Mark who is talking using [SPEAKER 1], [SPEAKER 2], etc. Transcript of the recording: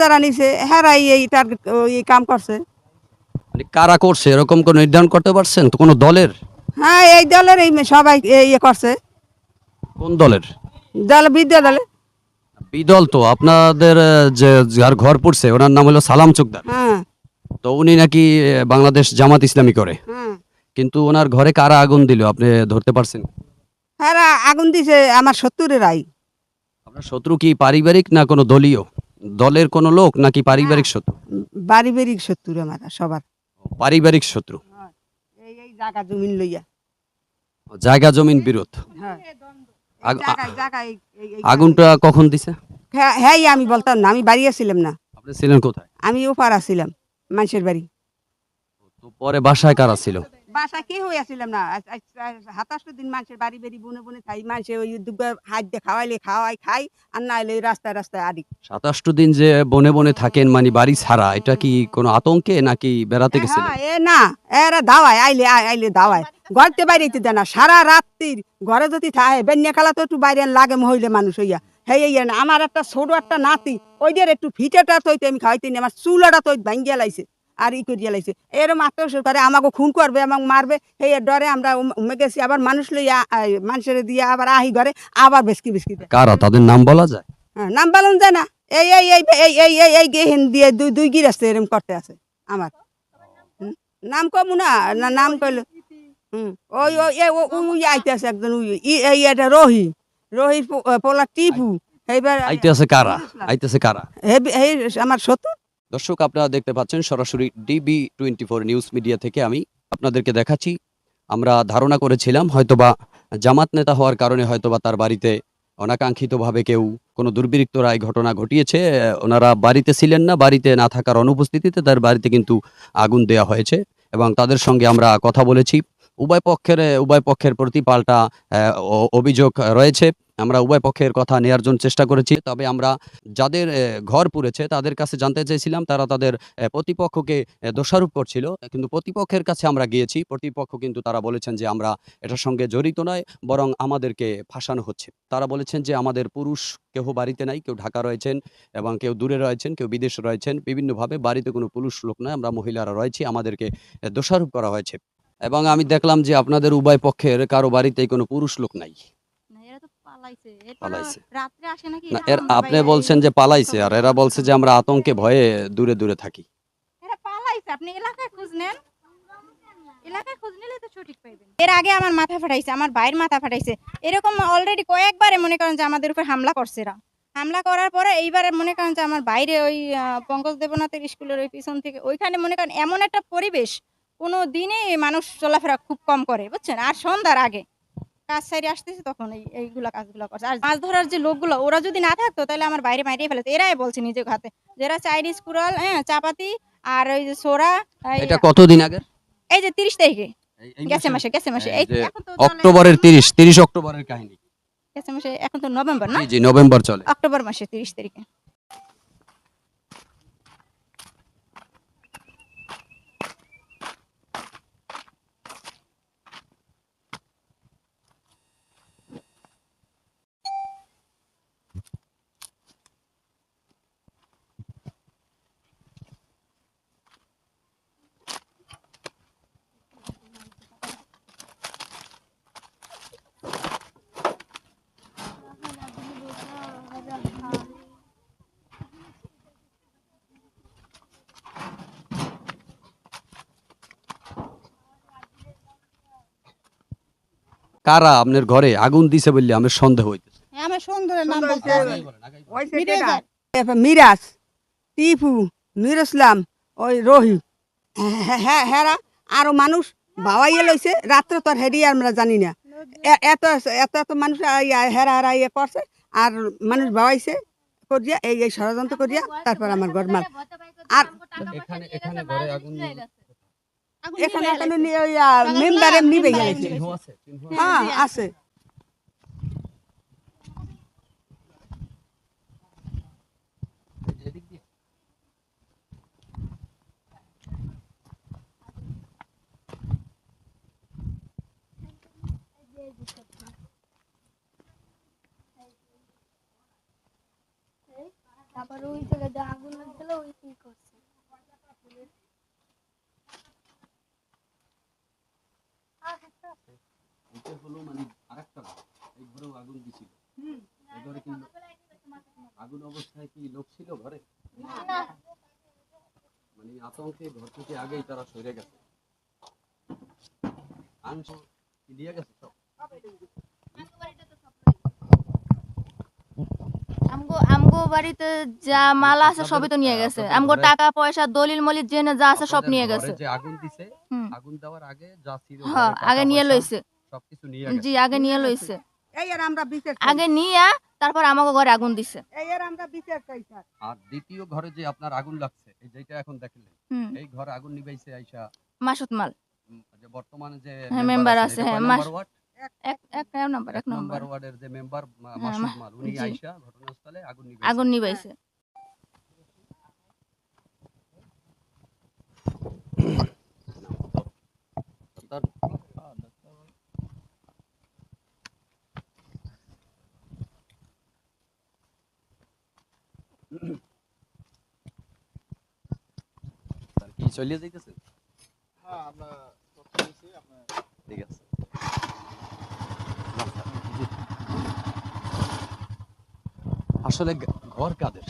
[SPEAKER 1] তারা নিছে হেরাই এই টার্গেট এই কাম করছে।
[SPEAKER 2] মানে কারা করছে? এরকম কোনো নির্ধারণ করতে পারছেন? তো কোনো দলের?
[SPEAKER 1] হ্যাঁ এই দলের এই সবাই ইয়ে করছে।
[SPEAKER 2] কোন দলের?
[SPEAKER 1] দল বিদ্যা দলে।
[SPEAKER 2] বিদল তো আপনাদের যে যার ঘর পড়ছে ওনার নাম হলো সালাম চোকদার।
[SPEAKER 1] হ্যাঁ।
[SPEAKER 2] তো উনি নাকি বাংলাদেশ জামাত ইসলামী করে।
[SPEAKER 1] হ্যাঁ।
[SPEAKER 2] কিন্তু ওনার ঘরে কারা আগুন দিল আপনি ধরতে পারছেন?
[SPEAKER 1] হেরা আগুন দিছে আমার সত্তরের
[SPEAKER 2] আপনার শত্রু কি পারিবারিক না কোনো দলীয়? দলের কোনো লোক নাকি পারিবারিক শত্রু?
[SPEAKER 1] বাড়ি সত্তর আমার সবার।
[SPEAKER 2] পারিবারিক শত্রু?
[SPEAKER 1] এই এই জায়গা জমিন লইয়া।
[SPEAKER 2] জায়গা জমিন বিরোধ?
[SPEAKER 1] হ্যাঁ।
[SPEAKER 2] আগুনটা কখন দিছে?
[SPEAKER 1] হ্যাঁ হ্যাঁ আমি বলতাম না আমি বাড়ি আসছিলাম না।
[SPEAKER 2] আপনি ছিলেন কোথায়?
[SPEAKER 1] আমি ওপার আসছিলাম মানুষের বাড়ি।
[SPEAKER 2] তো পরে বাসায় কারা ছিল?
[SPEAKER 1] বাসা কে আসছিলাম না। সাতাশটা দিন মানুষের বাড়ি বাড়ি বনে বনে খাই মানুষের ওই হাত দিয়ে খাওয়াইলে খাওয়াই খাই আর না এলে রাস্তায় রাস্তায় আদি
[SPEAKER 2] সাতাশটো দিন যে বনে বনে থাকেন মানে বাড়ি ছাড়া এটা কি কোনো আতঙ্কে নাকি বেড়াতে গেছিলেন?
[SPEAKER 1] হ্যাঁ, এ না এরা দাওয়ায় আইলে আই- আইলে দাওয়ায়। ঘরতে বাইরে দেয় না সারা রাত্রির ঘরে যদি থাকে বেন্যা খেলা তো একটু বাইরে লাগে মহিলে মানুষ হইয়া। হেই ইয়ে না আমার একটা ছোট একটা নাতি ওই দিয়ে একটু ফিটেটা তৈতে আমি খাওয়াইতে আমার চুলাটা তৈ ভাঙ্গিয়া লাইছে। আর ই করিয়া লাইছে। এরম আত্মসর করে আমাকে খুন করবে আমাকে মারবে সেই ডরে আমরা উম- গেছি আবার মানুষ লইয়া মানুষের দিয়ে আবার আহি ঘরে আবার বেসকি বেসকি দেয়।
[SPEAKER 2] কারা তাদের নাম বলা যায়?
[SPEAKER 1] হ্যাঁ, নাম বলুন যায় না। এই এই এই এই এই এই এই গেহিন দিয়ে দুই দুই গিরাস্তে এরম করতে আছে আমার। নাম কমু না না নাম কইলে হুম ওই ওই আইতে আছে একজন ওই ই এই এটা রহি রহির পো- পোলা টিপু এইবার
[SPEAKER 2] আইতেছে কারা? আইতেছে কারা?
[SPEAKER 1] হে- এই আমার সত্য
[SPEAKER 2] দর্শক, আপনারা দেখতে পাচ্ছেন সরাসরি DB twenty four news media থেকে আমি আপনাদেরকে দেখাচ্ছি। আমরা ধারণা করেছিলাম হয়তোবা জামাত নেতা হওয়ার কারণে হয়তোবা তার বাড়িতে অনাকাঙ্ক্ষিতভাবে কেউ কোনো দুর্বৃত্তরা এই ঘটনা ঘটিয়েছে। ওনারা বাড়িতে ছিলেন না, বাড়িতে না থাকার অনুপস্থিতিতে তার বাড়িতে কিন্তু আগুন দেওয়া হয়েছে এবং তাদের সঙ্গে আমরা কথা বলেছি। উভয় পক্ষের উভয় পক্ষের প্রতি পাল্টা অভিযোগ রয়েছে। আমরা উভয় পক্ষের কথা নেওয়ার জন্য চেষ্টা করেছি। তবে আমরা যাদের ঘর পুড়েছে, তাদের কাছে জানতে চেয়েছিলাম, তারা তাদের প্রতিপক্ষকে দোষারোপ করছিল। কিন্তু প্রতিপক্ষের কাছে আমরা গিয়েছি। প্রতিপক্ষ কিন্তু তারা বলেছেন যে আমরা এটার সঙ্গে জড়িত নয়, বরং আমাদেরকে ফাঁসানো হচ্ছে। তারা বলেছেন যে আমাদের পুরুষ কেউ বাড়িতে নাই, কেউ ঢাকা রয়েছেন এবং কেউ দূরে রয়েছেন, কেউ বিদেশে রয়েছেন। বিভিন্নভাবে বাড়িতে কোনো পুরুষ লোক নয়, আমরা মহিলারা রয়েছি, আমাদেরকে দোষারোপ করা হয়েছে। এবং আমি দেখলাম যে আপনাদের উভয় পক্ষের কারও বাড়িতেই কোনো পুরুষ লোক নাই।
[SPEAKER 3] না, এরা
[SPEAKER 2] আপনি বলছেন যে পালাইছে আর এরা বলছে যে আমরা আতঙ্কে ভয়ে দূরে দূরে থাকি।
[SPEAKER 3] এরা পালাইছে আপনি এলাকায় খোঁজ নেন। এলাকায় খোঁজ নিলে তো সঠিক পাইবেন। এর আগে আমার মাথা ফাটাইছে আমার ভাইয়ের মাথা ফাটাইছে। এরকম অলরেডি কয়েকবারে মনে করেন যে আমাদের উপর হামলা করছে এরা। হামলা করার পরে এইবারে মনে করেন যে আমার বাইরে ওই পঙ্কজ দেবনাথের স্কুলের ওই পিছন থেকে ওইখানে মনে করেন এমন একটা পরিবেশ কোনো দিনে মানুষ চলাফেরা খুব কম করে বুঝছেন? আর সন্ধ্যার আগে। কাজ সাইডে আসতেছে তখন এই এইগুলা কাজগুলো করছে। আর মাছ ধরার যে লোকগুলো ওরা যদি না থাকতো তাহলে আমার বাইরে মাইরিয়ে ফেলেছে। এরাই বলছে নিজের হাতে। যারা চাইনিজ কুড়াল হ্যাঁ চাপাতি আর ওই যে সোরা
[SPEAKER 2] এটা কতদিন আগে?
[SPEAKER 3] এই যে তিরিশ তারিখে। গেছে মাসে গেছে মাসে।
[SPEAKER 2] এই অক্টোবরের তিরিশ তিরিশ অক্টোবরের কাহিনী।
[SPEAKER 3] গেছে মাসে এখন তো নভেম্বর না?
[SPEAKER 2] জি নভেম্বর চলে।
[SPEAKER 3] অক্টোবর মাসে তিরিশ তারিখে।
[SPEAKER 2] কারা আপনার ঘরে আগুন দিছে বললে আমার সন্দেহ হইতেছে?
[SPEAKER 3] হ্যাঁ আমার নাম বলতে
[SPEAKER 1] মিরাজ। টিপু নুর ইসলাম ওই রহি। হ্যাঁ হ্যাঁ হেরা আরও মানুষ বাবাইয়ে লইছে। রাত্রে তো আর হেরি আমরা জানি না। এত এত এত মানুষ হেরা হেরা ইয়ে করছে আর মানুষ বাবাইছে করিয়া এই এই ষড়যন্ত্র করিয়া তারপর আমার ঘর মাল। আর
[SPEAKER 2] এখানে এখানে ঘরে আগুন
[SPEAKER 1] এখানে এখানে নিয়ে ওই মেম্বার এমনি বেগে গেছে হ্যাঁ আছে।
[SPEAKER 4] তারপরে ওই জায়গায় হলো মানে আরেকটা ঘর এই ঘরেও আগুন দিছিল।
[SPEAKER 2] আগুন অবস্থায় কি লোক ছিল ঘরে? মানে আতঙ্কে ঘর থেকে আগেই তারা সরে গেছে। দিয়ে গেছে সব?
[SPEAKER 4] বাড়িতে যা মাল আছে সবই তো নিয়ে গেছে। আমগো টাকা পয়সা দলিল মলিল জেনে যা আছে সব নিয়ে গেছে।
[SPEAKER 2] আগুন দিছে আগুন দেওয়ার আগে যা ছিল
[SPEAKER 4] হ্যাঁ আগে নিয়ে লইছে।
[SPEAKER 2] সবকিছু নিয়ে
[SPEAKER 4] জি আগে নিয়ে লইছে।
[SPEAKER 1] এই আর আমরা বিচার
[SPEAKER 4] আগে নিয়ে তারপর আমাকে ঘরে আগুন দিছে।
[SPEAKER 1] এই আর আমরা বিচার চাই স্যার।
[SPEAKER 2] আর দ্বিতীয় ঘরে যে আপনার আগুন লাগছে এই যেটা এখন দেখলেন এই ঘরে আগুন নিবাইছে আইসা
[SPEAKER 4] মাসুদ মাল।
[SPEAKER 2] যে বর্তমানে যে
[SPEAKER 4] হ্যাঁ,
[SPEAKER 2] member আছেন,
[SPEAKER 4] আছে, হ্যাঁ, মাস- এক এক নাম্বার
[SPEAKER 2] এক
[SPEAKER 4] নাম্বার
[SPEAKER 2] ওয়ার্ডের যে মেম্বার
[SPEAKER 4] হ্যাঁ,
[SPEAKER 2] মাসুদ মাল উনি। আইসা ঘটনাস্থলে আগুন নিবাইছে।
[SPEAKER 4] আগুন নিবাইছে।
[SPEAKER 2] তার কি চলিয়ে যাইতেছে ঠিক আছে না, স্যার, জি। আসলে ঘর কাদের